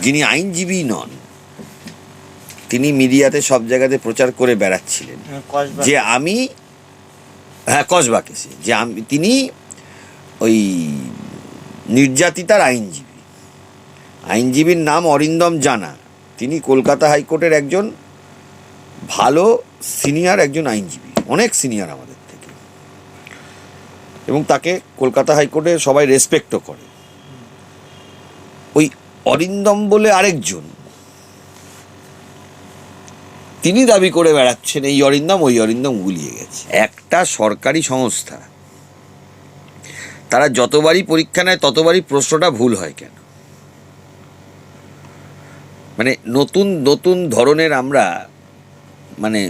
যিনি আইনজীবী নন তিনি মিডিয়াতে সব জায়গাতে প্রচার করে বেড়াচ্ছিলেন। যে আমি হ্যাঁ কসবা কেসে। যে আমি তিনি ওই নির্যাতিতার আইনজীবী। আইনজীবীর নাম অরিন্দম জানা। তিনি কলকাতা হাইকোর্টের একজন ভালো সিনিয়র একজন আইনজীবী। অনেক সিনিয়র আমাদের থেকে। এবং তাকে কলকাতা হাইকোর্টে সবাই রেসপেক্টও করে। অরিন্দম বলে আরেকজন। তিনি দাবি করে বেড়াচ্ছেন এই অরিন্দম ওই অরিন্দম গুলিয়ে গেছে। একটা সরকারি সংস্থা। তারা যতবারই পরীক্ষা নেয় ততবারই প্রশ্নটা ভুল হয় কেন? মানে নতুন নতুন ধরনের আমরা মানে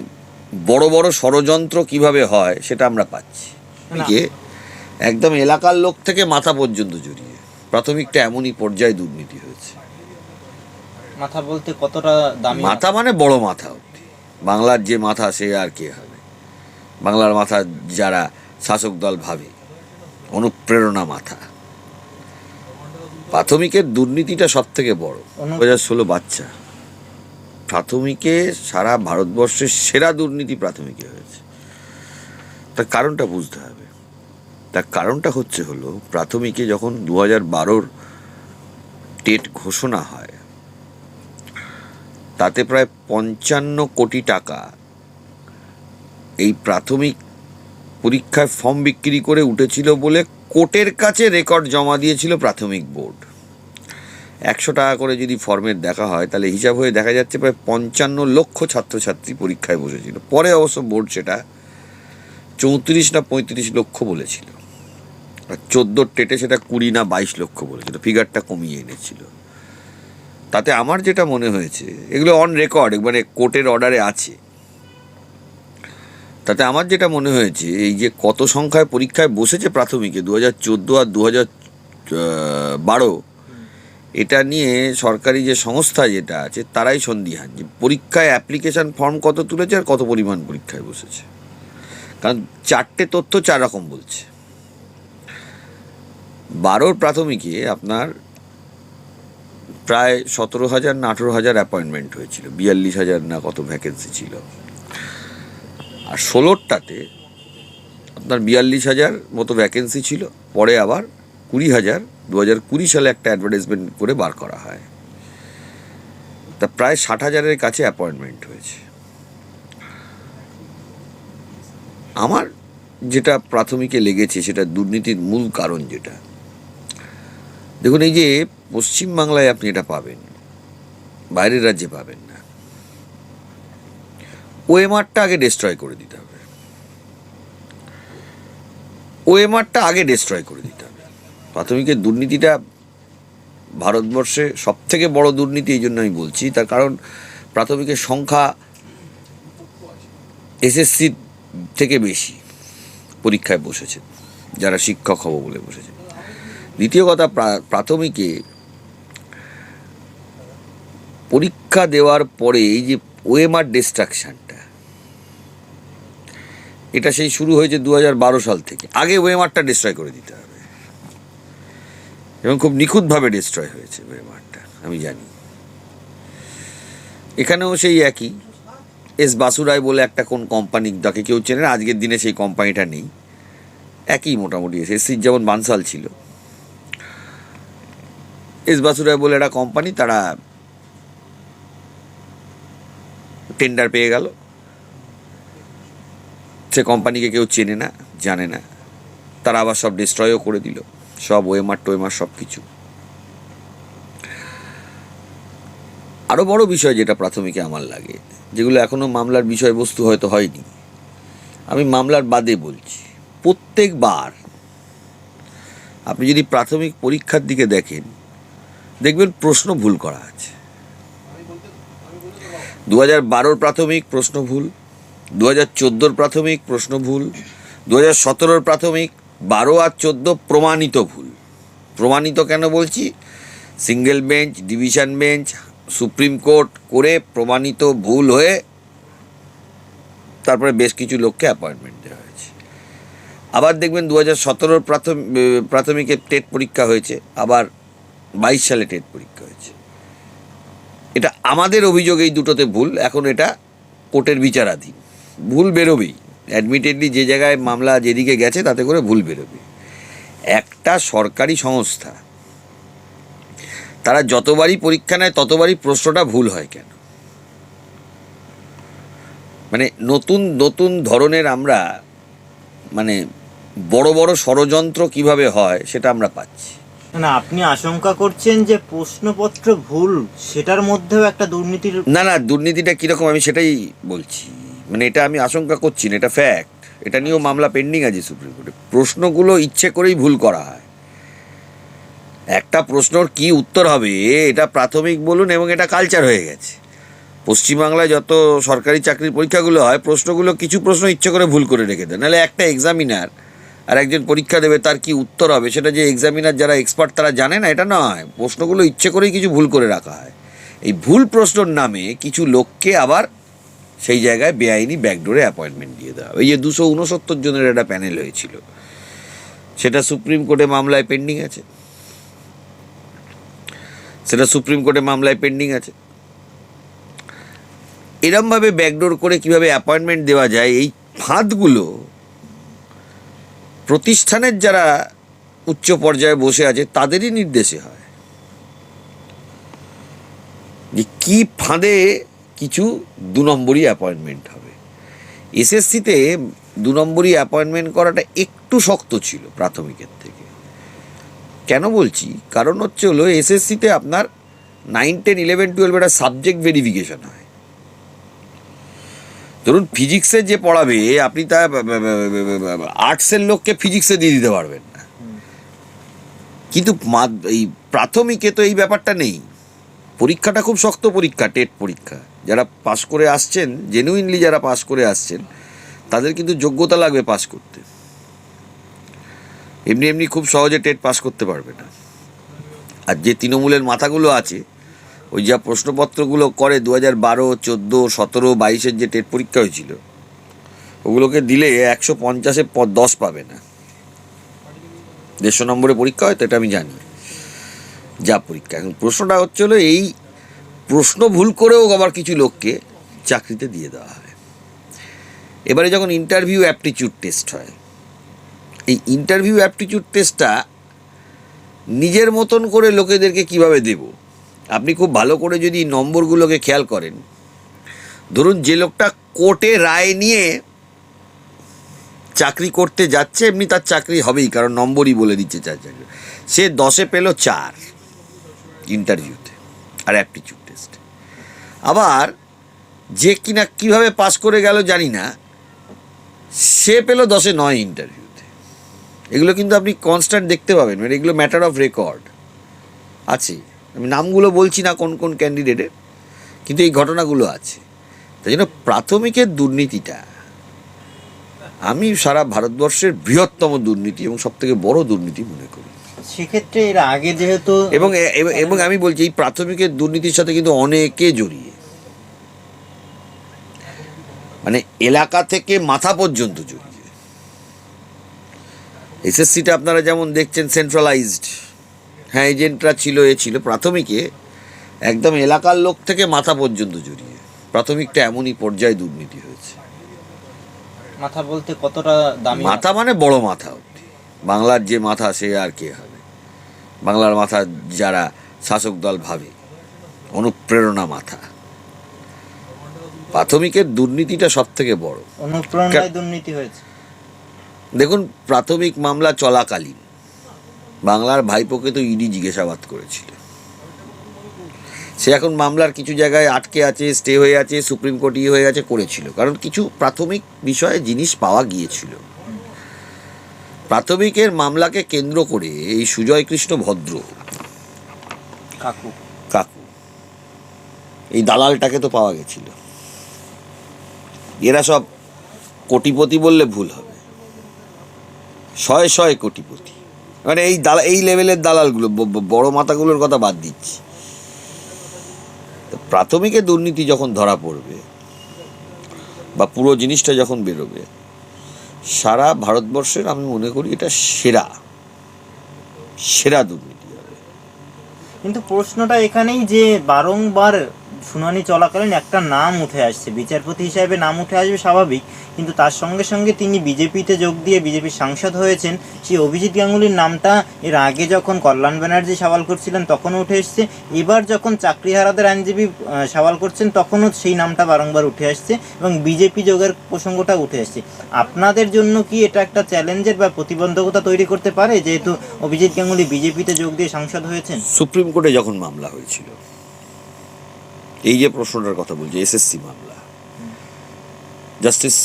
বড় বড় ষড়যন্ত্র কীভাবে হয় সেটা আমরা পাচ্ছি। একদম এলাকার লোক থেকে মাথা পর্যন্ত জড়িয়ে। প্রাথমিকটা এমনই পর্যায়ে দুর্নীতি হয়েছে। মাথা বলতে কতটা দামি? মাথা মানে বড় মাথা বাংলার যে মাথা সে আর কে হবে? বাংলার মাথা যারা শাসক দল ভাবে অনুপ্রেরণা মাথা। প্রাথমিকের দুর্নীতিটা সব থেকে বড় দু হাজার ষোলো বাচ্চা। প্রাথমিকে সারা ভারতবর্ষের সেরা দুর্নীতি প্রাথমিকে হয়েছে। তার কারণটা বুঝতে হবে। তার কারণটা হচ্ছে হলো, প্রাথমিকে যখন দু হাজার বারোর টেট ঘোষণা হয়, তাতে প্রায় পঞ্চান্ন কোটি টাকা এই প্রাথমিক পরীক্ষায় ফর্ম বিক্রি করে উঠেছিল বলে কোর্টের কাছে রেকর্ড জমা দিয়েছিল প্রাথমিক বোর্ড। একশো টাকা করে যদি ফর্মের দেখা হয়, তাহলে হিসাব হয়ে দেখা যাচ্ছে প্রায় পঞ্চান্ন লক্ষ ছাত্রছাত্রী পরীক্ষায় বসেছিল। পরে অবশ্য বোর্ড সেটা চৌত্রিশ না পঁয়ত্রিশ লক্ষ বলেছিল। চোদ্দোর টেটে সেটা কুড়ি না বাইশ লক্ষ বলেছিল ফিগারটা কমিয়ে এনেছিল। তাতে আমার যেটা মনে হয়েছে, এগুলো অন রেকর্ড মানে কোর্টের অর্ডারে আছে। তাতে আমার যেটা মনে হয়েছে, এই যে কত সংখ্যায় পরীক্ষায় বসেছে প্রাথমিকে দু হাজার চোদ্দ আর দু হাজার বারো, এটা নিয়ে সরকারি যে সংস্থা যেটা আছে, তারাই সন্দিহান যে পরীক্ষায় অ্যাপ্লিকেশান ফর্ম কত তুলেছে আর কত পরিমাণ পরীক্ষায় বসেছে। কারণ চারটে তথ্য চার রকম বলছে। বারোর প্রাথমিকে আপনার প্রায় সতেরো হাজার না আঠেরো হাজার অ্যাপয়েন্টমেন্ট হয়েছিল, বিয়াল্লিশ হাজার না কত ভ্যাকেন্সি ছিল। আর ষোলোরটাতে আপনার বিয়াল্লিশ হাজার মতো ভ্যাকেন্সি ছিল, পরে আবার কুড়ি হাজার, দু হাজার কুড়ি সালে একটা অ্যাডভার্টাইজমেন্ট করে বার করা হয়। তা প্রায় ষাট হাজারের কাছে অ্যাপয়েন্টমেন্ট হয়েছে। আমার যেটা প্রাথমিকে লেগেছে, সেটা দুর্নীতির মূল কারণ যেটা দেখুন, এই যে পশ্চিমবাংলায় আপনি এটা পাবেন, বাইরের রাজ্যে পাবেন না। ওএমআরটা আগে ডিস্ট্রয় করে দিতে হবে। ওএমআরটা আগে ডিস্ট্রয় করে দিতে হবে। প্রাথমিকের দুর্নীতিটা ভারতবর্ষে সব থেকে বড় দুর্নীতি, এই জন্য আমি বলছি। তার কারণ, প্রাথমিকের সংখ্যা এসএসসি থেকে বেশি পরীক্ষায় বসেছে, যারা শিক্ষক হব বলে বসেছে। দ্বিতীয় কথা, প্রা- প্রাথমিকে পরীক্ষা দেওয়ার পরে এই যে ওয়েমার ডিস্ট্রাকশানটা, এটা সেই শুরু হয়েছে দু সাল থেকে। আগে ওয়েমারটা ডিস্ট্রয় করে দিতে হবে। এবং খুব নিখুঁতভাবে ডিস্ট্রয় হয়েছে ওয়েমারটা, আমি জানি। এখানেও সেই একই। এস বাসুরায় বলে একটা কোন কোম্পানি যাকে কেউ চেনে না, আজকের দিনে সেই কোম্পানিটা নেই। একই মোটামুটি। এসএসসির যেমন বানসাল ছিল এস বাসুরায় বলে একটা কোম্পানি তারা টেন্ডার পেয়ে গেল। সে কোম্পানিকে কেউ চেনে না, জানে না। তারা আবার সব ডিস্ট্রয়ও করে দিল। সব ওয়েমার টোয়েমার সব কিছু আরও বড় বিষয় যেটা প্রাথমিকে আমার লাগে, যেগুলো এখনও মামলার বিষয়বস্তু হয়তো হয়নি। আমি মামলার বাদে বলছি, প্রত্যেকবার আপনি যদি প্রাথমিক পরীক্ষার দিকে দেখেন দেখবেন প্রশ্ন ভুল করা আছে। দু হাজার বারোর প্রাথমিক প্রশ্ন ভুল দু হাজার চোদ্দোর প্রাথমিক প্রশ্ন ভুল দু হাজার সতেরোর প্রাথমিক, বারো আর চোদ্দ প্রমাণিত ভুল। প্রমাণিত কেন বলছি? Single bench, division bench, supreme court করে প্রমাণিত ভুল হয়ে তারপরে বেশ কিছু লোককে অ্যাপয়েন্টমেন্ট দেওয়া হয়েছে। আবার দেখবেন দু হাজার সতেরোর প্রাথমিক প্রাথমিকের টেট পরীক্ষা হয়েছে, আবার বাইশ সালে টেট পরীক্ষা হয়েছে। এটা আমাদের অভিযোগ এই দুটোতে ভুল, এখন এটা কোর্টের বিচারাধীন। ভুল বেরোবেই। অ্যাডমিটেডলি যে জায়গায় মামলা যেদিকে গেছে, তাতে করে ভুল বেরোবে। একটা সরকারি সংস্থা, তারা যতবারই পরীক্ষা নেয়, ততবারই প্রশ্নটা ভুল হয় কেন? মানে নতুন নতুন ধরনের আমরা মানে বড় বড় ষড়যন্ত্র কীভাবে হয়, সেটা আমরা পাচ্ছি। না, আপনি আশঙ্কা করছেন যে প্রশ্নপত্র ভুল, সেটার মধ্যেও একটা দুর্নীতির না না, দুর্নীতিটা কীরকম আমি সেটাই বলছি। মানে এটা আমি আশঙ্কা করছি না, এটা ফ্যাক্ট এটা নিয়েও মামলা পেন্ডিং আছে সুপ্রিম প্রশ্নগুলো ইচ্ছে করেই ভুল করা হয়। একটা প্রশ্নর কি উত্তর হবে, এটা প্রাথমিক বলুন এবং এটা কালচার হয়ে গেছে। পশ্চিমবাংলায় যত সরকারি চাকরির পরীক্ষাগুলো হয়, প্রশ্নগুলো কিছু প্রশ্ন ইচ্ছে করে ভুল করে রেখে দেয়। নাহলে একটা এক্সামিনার আর একজন পরীক্ষা দেবে, তার কি উত্তর হবে? সেটা যে এক্সামিনার যারা এক্সপার্ট তারা জানে না, এটা নয়। প্রশ্নগুলো ইচ্ছে করেই কিছু ভুল করে রাখা হয়। এই ভুল প্রশ্নর নামে কিছু লোককে আবার সেই জায়গায় বেআইনি ব্যাকডোরে অ্যাপয়েন্টমেন্ট দিয়ে দেওয়া। এই যে দুশো উনসত্তর জনের একটা প্যানেল হয়েছিল। সেটা সুপ্রিম কোর্টে মামলায় পেন্ডিং আছে। সেটা সুপ্রিম কোর্টে মামলায় পেন্ডিং আছে। এরমভাবে ব্যাকডোর করে কীভাবে অ্যাপয়েন্টমেন্ট দেওয়া যায়, এই ফাঁদগুলো প্রতিষ্ঠানের যারা উচ্চ পর্যায়ে বসে আছে, তাদেরই নির্দেশে হয়। যে কি ফাঁদে কিছু দু নম্বরই অ্যাপয়েন্টমেন্ট হবে। এসএসসিতে দু নম্বরই অ্যাপয়েন্টমেন্ট করাটা একটু শক্ত ছিল প্রাথমিকের থেকে। কেন বলছি? কারণ হচ্ছে হলো, এসএসসিতে আপনার নাইন টেন ইলেভেন টুয়েলভ একটা সাবজেক্ট ভেরিফিকেশন হয়। ধরুন ফিজিক্সে যে পড়াবে, আপনি তা আর্টসের লোককে ফিজিক্সে দিয়ে দিতে পারবেন না। কিন্তু এই প্রাথমিকে তো এই ব্যাপারটা নেই। পরীক্ষাটা খুব শক্ত পরীক্ষা, টেট পরীক্ষা। যারা পাশ করে আসছেন জেনুইনলি যারা পাশ করে আসছেন, তাদের কিন্তু যোগ্যতা লাগবে পাশ করতে। এমনি এমনি খুব সহজে টেট পাস করতে পারবে না। আর যে তৃণমূলের মাথাগুলো আছে ওই যা প্রশ্নপত্রগুলো করে দু হাজার বারো, চোদ্দ, সতেরো, বাইশের যে টেট পরীক্ষা হয়েছিল, ওগুলোকে দিলে একশো পঞ্চাশে দশ পাবে না। দেড়শো নম্বরে পরীক্ষা হয়, তো এটা আমি জানি। যা পরীক্ষা। এখন প্রশ্নটা হচ্ছে হলো এই প্রশ্ন ভুল করেও আবার কিছু লোককে চাকরিতে দিয়ে দেওয়া হয়। এবারে যখন ইন্টারভিউ অ্যাপটিচিউড টেস্ট হয়, এই ইন্টারভিউ অ্যাপটিচিউড টেস্টটা নিজের মতন করে লোকেদেরকে কীভাবে দেব? আপনি খুব ভালো করে যদি নম্বরগুলোকে খেয়াল করেন, ধরুন যে লোকটা কোর্টে রায় নিয়ে চাকরি করতে যাচ্ছে, এমনি তার চাকরি হবেই, কারণ নম্বরই বলে দিচ্ছে চার চাকরি সে দশে পেল চার ইন্টারভিউতে আর অ্যাপটিচিউড টেস্ট আবার যে কিনা কীভাবে পাস করে গেল জানি না, সে পেল দশে নয় ইন্টারভিউতে এগুলো কিন্তু আপনি কনস্ট্যান্ট দেখতে পাবেন মানে এগুলো ম্যাটার অফ রেকর্ড আছে। আমি নামগুলো বলছি না কোন কোন ক্যান্ডিডেটের কিন্তু এই ঘটনাগুলো আছে। তাই জন্য প্রাথমিকের দুর্নীতিটা আমি সারা ভারতবর্ষের বৃহত্তম দুর্নীতি এবং সবথেকে বড় দুর্নীতি মনে করি। সেক্ষেত্রে এর আগে যেহেতু এবং এবং- এবং আমি বলছি এই প্রাথমিকের দুর্নীতির সাথে কিন্তু অনেকে জড়িয়ে। মানে এলাকা থেকে মাথা পর্যন্ত জড়িয়ে। এসএসসিটা আপনারা যেমন দেখছেন সেন্ট্রালাইজড হ্যাঁ এজেন্টরা ছিল এ ছিল প্রাথমিকে একদম এলাকার লোক থেকে মাথা পর্যন্ত জড়িয়ে। প্রাথমিকটা এমনই পর্যায়ে দুর্নীতি হয়েছে। মাথা বলতে কতটা দামি? মাথা মানে বড় মাথা বাংলার যে মাথা সে আর কে হবে? বাংলার মাথা যারা শাসক দল ভাবে অনুপ্রেরণা মাথা। প্রাথমিকের দুর্নীতিটা সব থেকে বড়। অনুপ্রেরণায় দুর্নীতি হয়েছে। দেখুন প্রাথমিক মামলা চলাকালীন। বাংলার ভাইপোকে তো ইডি জিজ্ঞাসাবাদ করেছিল। সে এখন মামলার কিছু জায়গায় আটকে আছে স্টে হয়ে আছে সুপ্রিম কোর্ট ইয়ে হয়ে আছে করেছিল। কারণ কিছু প্রাথমিক বিষয়ে জিনিস পাওয়া গিয়েছিল। প্রাথমিকের মামলাকে কেন্দ্র করে এই সুজয় কৃষ্ণ ভদ্র কাকু। কাকু এই দালালটাকে তো পাওয়া গেছিল। এরা সব কোটিপতি বললে ভুল হবে। শয়ে শয়ে কোটিপতি। মানে এই দালা, এই লেভেলের দালালগুলো বড় মাথাগুলোর কথা বাদ দিচ্ছি। প্রাথমিকে দুর্নীতি যখন ধরা পড়বে, বা পুরো জিনিসটা যখন বেরোবে, সারা ভারতবর্ষের আমি মনে করি এটা সেরা সেরা দুর্নীতি হবে। কিন্তু প্রশ্নটা এখানেই যে বারংবার শুনানি চলাকালীন একটা নাম উঠে আসছে। বিচারপতি হিসাবে নাম উঠে আসবে স্বাভাবিক, কিন্তু তার সঙ্গে সঙ্গে তিনি বিজেপিতে যোগ দিয়ে বিজেপির সাংসদ হয়েছেন। সেই অভিজিৎ গাঙ্গুলির নামটা এর আগে যখন কল্যাণ ব্যানার্জি সওয়াল করছিলেন, তখনও উঠে এসছে। এবার যখন চাকরিহারাদের আইনজীবী সওয়াল করছেন, তখনও সেই নামটা বারংবার উঠে আসছে এবং বিজেপি যোগের প্রসঙ্গটা উঠে আসছে। আপনাদের জন্য কি এটা একটা চ্যালেঞ্জের বা প্রতিবন্ধকতা তৈরি করতে পারে? যেহেতু অভিজিৎ গাঙ্গুলি বিজেপিতে যোগ দিয়ে সাংসদ হয়েছেন। সুপ্রিম কোর্টে যখন মামলা হয়েছিল এই যে প্রশ্নটার কথা বলছি এসএসসি মামলা। জাস্টিস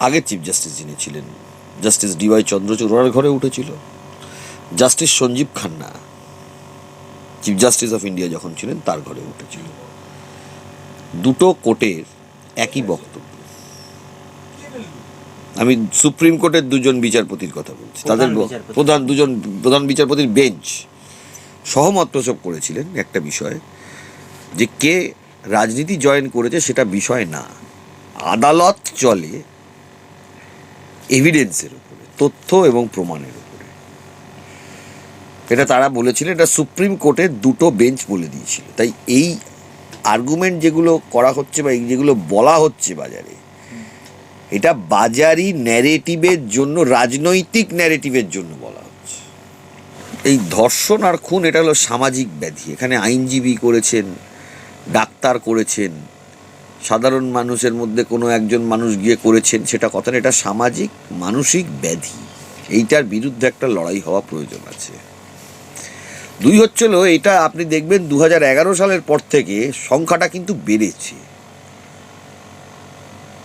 আগের চিফ জাস্টিস যিনি ছিলেন জাস্টিস ডিওয়াই চন্দ্রচূড় ওনার ঘরে উঠেছিল। Justice Sanjiv Khanna chief justice of India যখন ছিলেন তার ঘরে উঠেছিল। দুটো কোর্টের একই বক্তব্য। আমি সুপ্রিম কোর্টের দুজন বিচারপতির কথা বলছি। তাদের প্রধান প্রধান দুজন প্রধান বিচারপতির বেঞ্চ। সহমত প্রসব করেছিলেন একটা বিষয়ে। যে কে রাজনীতি জয়েন করেছে সেটা বিষয় না। আদালত চলে এভিডেন্সের উপরে, তথ্য এবং প্রমাণের উপরে। এটা তারা বলেছিলেন, এটা সুপ্রিম কোর্টের দুটো বেঞ্চ বলে দিয়েছিল। তাই এই আর্গুমেন্ট যেগুলো করা হচ্ছে বা যেগুলো বলা হচ্ছে বাজারে, এটা বাজারি ন্যারেটিভের জন্য, রাজনৈতিক ন্যারেটিভের জন্য বলা হচ্ছে। এই ধর্ষণ আর খুন, এটা হলো সামাজিক ব্যাধি। এখানে আইনজীবী করেছেন ডাক্তার করেছেন সাধারণ মানুষের মধ্যে কোনো একজন মানুষ গিয়ে করেছেন সেটা কথা না এটা সামাজিক মানসিক ব্যাধি। এইটার বিরুদ্ধে একটা লড়াই হওয়া প্রয়োজন আছে। দুই হচ্ছিল এটা আপনি দেখবেন দু হাজার এগারো সালের পর থেকে সংখ্যাটা কিন্তু বেড়েছে।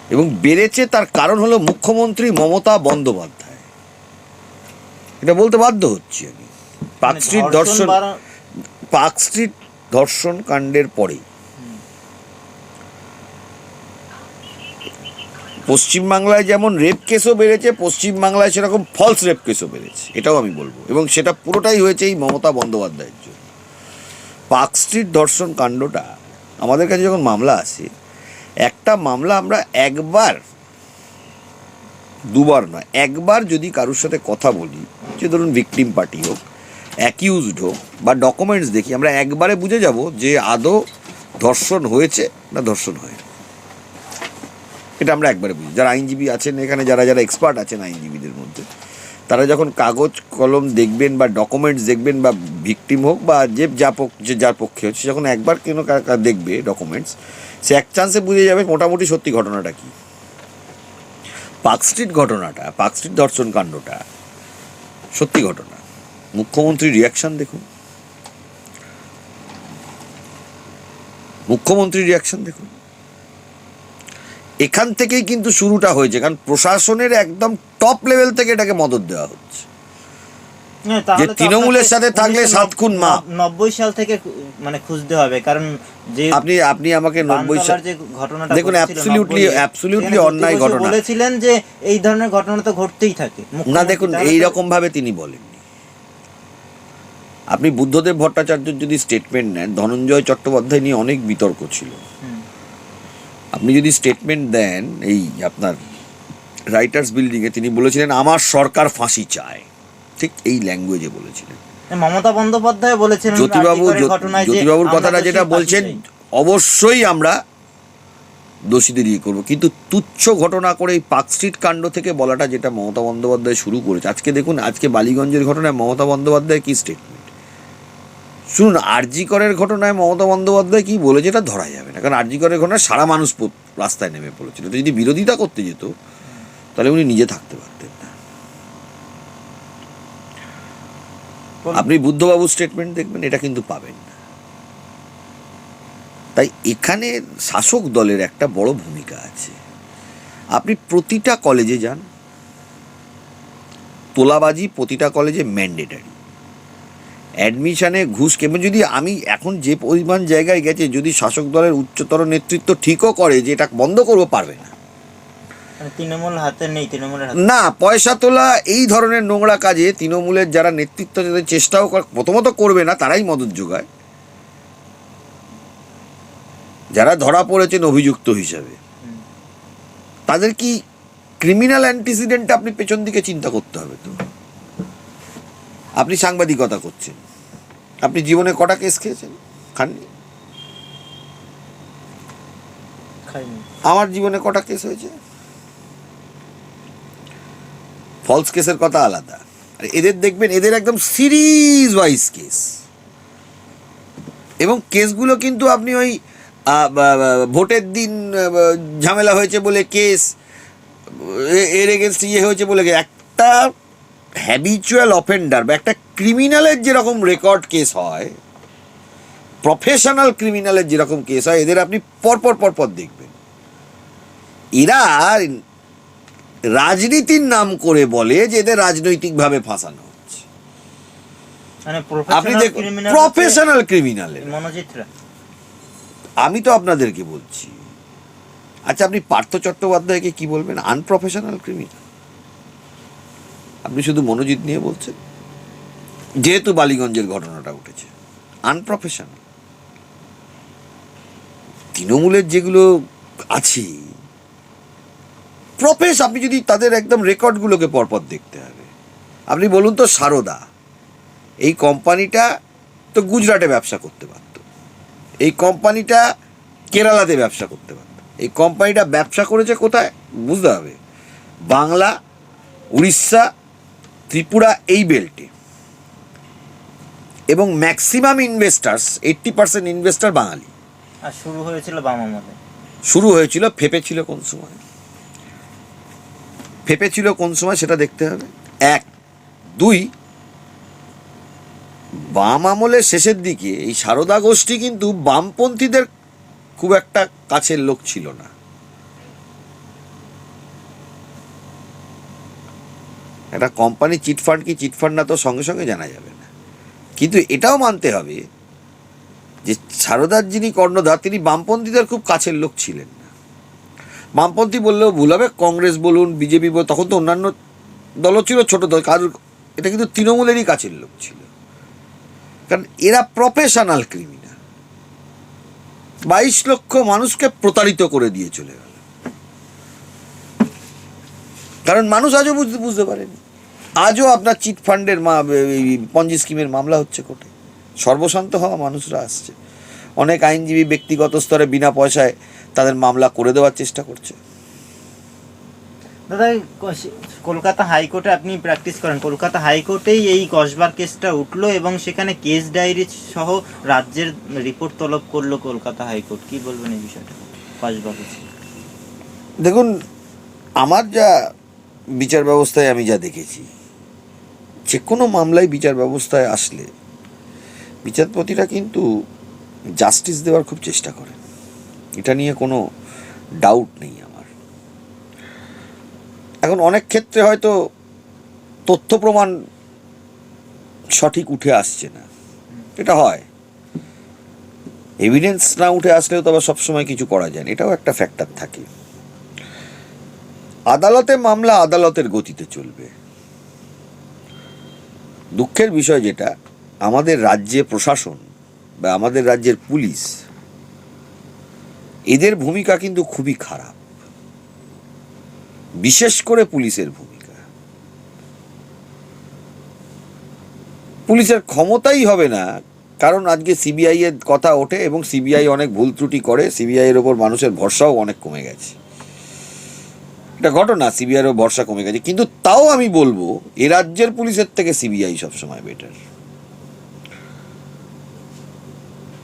এবং বেড়েছে তার কারণ হলো মুখ্যমন্ত্রী মমতা বন্দ্যোপাধ্যায়। এটা বলতে বাধ্য হচ্ছি আমি। পার্ক মানে স্ট্রিট ধর্ষণ পার্ক স্ট্রিট ধর্ষণ কাণ্ডের পরে পশ্চিমবাংলায় যেমন রেপ কেসও বেড়েছে, পশ্চিমবাংলায় সেরকম ফলস রেপ কেসও বেড়েছে, এটাও আমি বলব। এবং সেটা পুরোটাই হয়েছে এই মমতা বন্দ্যোপাধ্যায়ের জন্য। পার্ক স্ট্রিট ধর্ষণ কাণ্ডটা, আমাদের কাছে যখন মামলা আসে, একটা মামলা আমরা একবার, দুবার নয়, একবার যদি কারোর সাথে কথা বলি, যে ধরুন ভিকটিম পার্টি হোক অ্যাকিউজড হোক, বা ডকুমেন্টস দেখি, আমরা একবারে বুঝে যাব যে আদৌ ধর্ষণ হয়েছে না ধর্ষণ হয়নি। এটা আমরা একবারে বুঝি। যারা আইনজীবী আছেন, এখানে যারা যারা এক্সপার্ট আছেন আইনজীবীদের মধ্যে, তারা যখন কাগজ, কলম দেখবেন বা ডকুমেন্টস দেখবেন বা ভিকটিম হোক বা যে যা যে যার পক্ষে হচ্ছে, যখন একবার কেন দেখবে ডকুমেন্টস সে এক চান্সে বুঝে যাবে মোটামুটি সত্যি ঘটনাটা কি। পার্ক স্ট্রিট ঘটনাটা, পার্ক স্ট্রিট কাণ্ডটা, সত্যি ঘটনা। মুখ্যমন্ত্রীর রিয়াকশন দেখুন। মুখ্যমন্ত্রীর রিয়াকশন দেখুন। এখান থেকেই কিন্তু শুরুটা হয়েছে কারণ প্রশাসনের একদম টপ লেভেল থেকে এটাকে মদত দেওয়া হচ্ছে তো তৃণমূলের সাথে থাকলে সাত খুন মাপ। নব্বই সাল থেকে মানে খুঁজতে হবে কারণ যে আপনি আপনি আমাকে নব্বই সাল যে ঘটনাটা দেখুন, ঘটেছিল absolutely- 90 absolutely সেখানে অন্যায় ঘটনা। বলেছিলেন যে এই ধরনের ঘটনা তো ঘটতেই থাকে না দেখুন এই রকম ভাবে তিনি বলেননি আপনি বুদ্ধদেব ভট্টাচার্যের যদি স্টেটমেন্ট নেন ধনঞ্জয় চট্টোপাধ্যায় নিয়ে অনেক বিতর্ক ছিল। আপনি যদি স্টেটমেন্ট দেন এই আপনার রাইটার্স বিল্ডিংয়ে তিনি বলেছিলেন আমার সরকার ফাঁসি চায়। ঠিক এই ল্যাঙ্গুয়েজে বলেছিলেন। মমতা বন্দ্যোপাধ্যায় বলেছেন জ্যোতিবাবু জ্যোতিবাবুর কথাটা যেটা বলছেন অবশ্যই আমরা দোষীদের ইয়ে করব। কিন্তু তুচ্ছ ঘটনা করে এই পার্ক স্ট্রিট কাণ্ড থেকে বলাটা যেটা মমতা বন্দ্যোপাধ্যায় শুরু করেছে আজকে দেখুন আজকে বালিগঞ্জের ঘটনায় মমতা বন্দ্যোপাধ্যায় কী স্টেটমেন্ট শুনুন আরজি করের ঘটনায় মমতা বন্দ্যোপাধ্যায় কি বলেছে এটা ধরা যাবে না। কারণ আরজি করের ঘটনায় সারা মানুষ রাস্তায় নেমে পড়েছিল। তো যদি বিরোধিতা করতে যেত তাহলে উনি নিজে থাকতে পারতেন না। আপনি বুদ্ধবাবু স্টেটমেন্ট দেখবেন এটা কিন্তু পাবেন না। তাই এখানে শাসক দলের একটা বড় ভূমিকা আছে। আপনি প্রতিটা কলেজে যান তোলাবাজি প্রতিটা কলেজে ম্যান্ডেটারি অ্যাডমিশনে ঘুষ কেমন? যদি আমি এখন যে পরিমাণ জায়গায় গেছে যদি শাসক দলের উচ্চতর নেতৃত্ব ঠিকও করে যে এটা বন্ধ করব পারবে না। মানে তৃণমূল হাতে নেই তৃণমূলের না পয়সা তোলা এই ধরনের নোংরা কাজে তৃণমূলের যারা নেতৃত্ব যাদের চেষ্টাও প্রথমত করবে না তারাই মদত যোগায়। যারা ধরা পড়েছেন অভিযুক্ত হিসাবে। তাদের কি ক্রিমিনাল অ্যান্টিসিডেন্ট আপনি পেছন দিকে চিন্তা করতে হবে তো? আপনি সাংবাদিকতা করছেন। আপনি জীবনে কটা কেস খেয়েছেন? খাননি? আমার জীবনে কটা কেস হয়েছে? ফলস কেসের কথা আলাদা। আর এদের দেখবেন এদের একদম সিরিজ ওয়াইজ কেস এবং কেসগুলো কিন্তু আপনি ওই ভোটের দিন ঝামেলা হয়েছে বলে কেস এর এগেনস্ট ইয়ে হয়েছে বলে একটা হ্যাবিচুয়াল অফেন্ডার বা একটা ক্রিমিনালের যেরকম রেকর্ড কেস হয় প্রফেশনাল ক্রিমিনালের যেরকম কেস হয় এদের আপনি পরপর পরপর দেখবেন। এরা রাজনীতির নাম করে বলে যে এদের রাজনৈতিকভাবে ফাঁসানো হচ্ছে। মানে আপনি দেখুন প্রফেশনাল ক্রিমিনালের আমি তো আপনাদেরকে বলছি। আচ্ছা আপনি পার্থ চট্টোপাধ্যায়কে কি বলবেন? আনপ্রফেশনাল ক্রিমিনাল আপনি শুধু মনোজিৎ নিয়ে বলছেন? যেহেতু বালিগঞ্জের ঘটনাটা উঠেছে আনপ্রফেশনাল তৃণমূলের যেগুলো আছে, প্রফেস, আপনি যদি তাদের একদম রেকর্ডগুলোকে পরপর দেখতে হবে। আপনি বলুন তো, সারদা, এই কোম্পানিটা তো গুজরাটে ব্যবসা করতে পারত। এই কোম্পানিটা কেরালাতে ব্যবসা করতে পারত। এই কোম্পানিটা ব্যবসা করেছে কোথায়? বুঝতে হবে। বাংলা, উড়িষ্যা ত্রিপুরা এই বেল্টে। এবং maximum investors eighty percent investor Bengali. আর শুরু হয়েছিল বাম আমলে। শুরু হয়েছিল ফেপে ছিল কোন সময়? ফেপে ছিল কোন সময় সেটা দেখতে হবে। এক দুই বাম আমলের শেষের দিকে এই সারদা গোষ্ঠী কিন্তু বামপন্থীদের খুব একটা কাছের লোক ছিল না। একটা কোম্পানি চিটফান্ড কি চিটফান্ড না তো সঙ্গে সঙ্গে জানা যাবে না। কিন্তু এটাও মানতে হবে যে সারদার যিনি কর্ণধার, তিনি বামপন্থীদের খুব কাছের লোক ছিলেন না। বামপন্থী বললেও ভুল হবে, কংগ্রেস বলুন, বিজেপি বলুন, তখন তো অন্যান্য দলও ছিল, ছোট দল, কারোর এটা কিন্তু তৃণমূলেরই কাছের লোক ছিল। কারণ এরা প্রফেশনাল ক্রিমিনাল বাইশ লক্ষ মানুষকে প্রতারিত করে দিয়ে চলে গেল। কারণ মানুষ আজও বুঝতে বুঝতে পারেনি। আজও আপনার চিট ফান্ডের মা পঞ্জি স্কিমের মামলা হচ্ছে কোর্টে। সর্বশান্ত হওয়া মানুষরা আসছে। অনেক আইনজীবী ব্যক্তিগত স্তরে বিনা পয়সায় তাদের মামলা করে দেওয়ার চেষ্টা করছে। দাদা কলকাতা হাইকোর্টে আপনি প্র্যাকটিস করেন। কলকাতা হাইকোর্টেই এই কসবার কেসটা উঠল এবং সেখানে কেস ডায়েরি সহ রাজ্যের রিপোর্ট তলব করল কলকাতা হাইকোর্ট। কি বলবেন এই বিষয়টা? কসবা কেস দেখুন আমার যা বিচার ব্যবস্থায় আমি যা দেখেছি যে কোনো মামলায় বিচার ব্যবস্থায় আসলে বিচারপতিরা কিন্তু জাস্টিস দেওয়ার খুব চেষ্টা করেন। এটা নিয়ে কোনো ডাউট নেই আমার। এখন অনেক ক্ষেত্রে হয়তো তথ্য প্রমাণ সঠিক উঠে আসছে না। এটা হয়। এভিডেন্স না উঠে আসলেও তো আবার সবসময় কিছু করা যায় না। এটাও একটা ফ্যাক্টর থাকে। আদালতে মামলা আদালতের গতিতে চলবে। দুঃখের বিষয় যেটা, আমাদের রাজ্যে প্রশাসন বা আমাদের রাজ্যের পুলিশ, এদের ভূমিকা কিন্তু খুবই খারাপ। বিশেষ করে পুলিশের ভূমিকা। পুলিশের ক্ষমতাই হবে না, কারণ আজকে সিবিআই এর কথা ওঠে এবং সিবিআই অনেক ভুল ত্রুটি করে সিবিআই এর ওপর মানুষের ভরসাও অনেক কমে গেছে। এটা ঘটনা সিবিআইয়েরও ভরসা কমে গেছে। কিন্তু তাও আমি বলব এ রাজ্যের পুলিশের থেকে সিবিআই সবসময় বেটার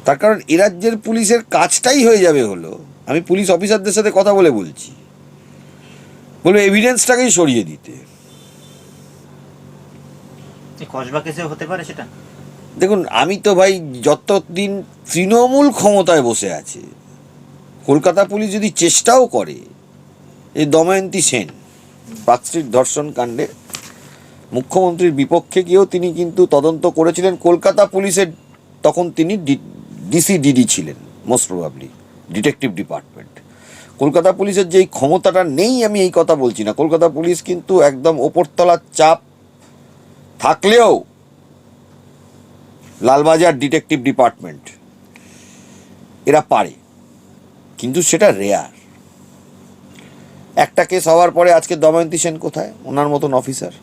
তার কারণ এ রাজ্যের পুলিশের কাজটাই হয়ে যাবে হলো। আমি পুলিশ অফিসারদের সাথে কথা বলে বলছি। বলব এভিডেন্সটাকেই সরিয়ে দিতে। হতে পারে সেটা? দেখুন আমি তো ভাই যতদিন তৃণমূল ক্ষমতায় বসে আছে কলকাতা পুলিশ যদি চেষ্টাও করে এই দময়ন্তী সেন, পার্কস্ট্রিট ধর্ষণ কাণ্ডে মুখ্যমন্ত্রীর বিপক্ষে গিয়েও তিনি কিন্তু তদন্ত করেছিলেন। কলকাতা পুলিশের তখন তিনি ডিসি ডিডি ছিলেন most probably detective department Kolkata পুলিশের যেই ক্ষমতাটা নেই, আমি এই কথা বলছি না। কলকাতা পুলিশ কিন্তু একদম ওপরতলার চাপ থাকলেও লালবাজার ডিটেকটিভ ডিপার্টমেন্ট এরা পারে। কিন্তু সেটা রেয়ার একটা কেস হওয়ার পরে আজকে দময়ন্তী সেন কোথায়? ওনার মতন অফিসার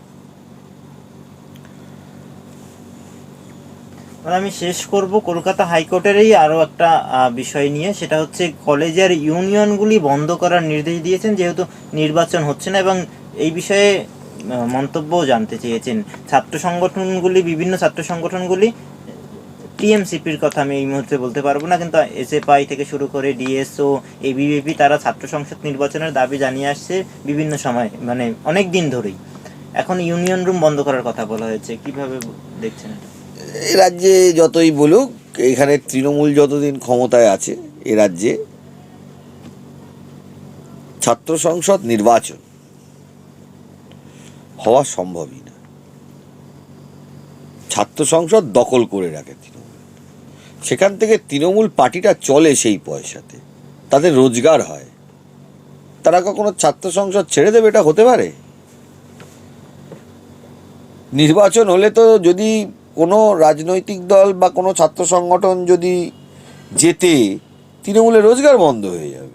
আমি শেষ করব। কলকাতা হাইকোর্টেরই আরও একটা বিষয় নিয়ে। সেটা হচ্ছে কলেজের ইউনিয়নগুলি বন্ধ করার নির্দেশ দিয়েছেন যেহেতু নির্বাচন হচ্ছে না এবং এই বিষয়ে আহ, মন্তব্যও জানতে চেয়েছেন। ছাত্র সংগঠনগুলি বিভিন্ন ছাত্র সংগঠনগুলি টিএমসিপির কথা আমি এই মুহূর্তে বলতে পারব না, কিন্তু এসএফআই থেকে শুরু করে ডিএসও, এবিভিপি তারা ছাত্র সংসদ নির্বাচনের দাবি জানিয়ে আসছে বিভিন্ন সময় মানে অনেক দিন ধরেই। এখন ইউনিয়ন রুম বন্ধ করার কথা বলা হয়েছে, কীভাবে দেখছেন এ রাজ্যে যতই বলুক, এখানে তৃণমূল যতদিন ক্ষমতায় আছে, এ রাজ্যে ছাত্র সংসদ নির্বাচন হওয়া সম্ভবই না। ছাত্র সংসদ দখল করে রাখে সেখান থেকে তৃণমূল পার্টিটা চলে সেই পয়সাতে। তাদের রোজগার হয়। তারা কখনো ছাত্র সংসদ ছেড়ে দেবে এটা হতে পারে? নির্বাচন হলে তো যদি কোনো রাজনৈতিক দল বা কোনো ছাত্র সংগঠন যদি যেতে তৃণমূলের রোজগার বন্ধ হয়ে যাবে।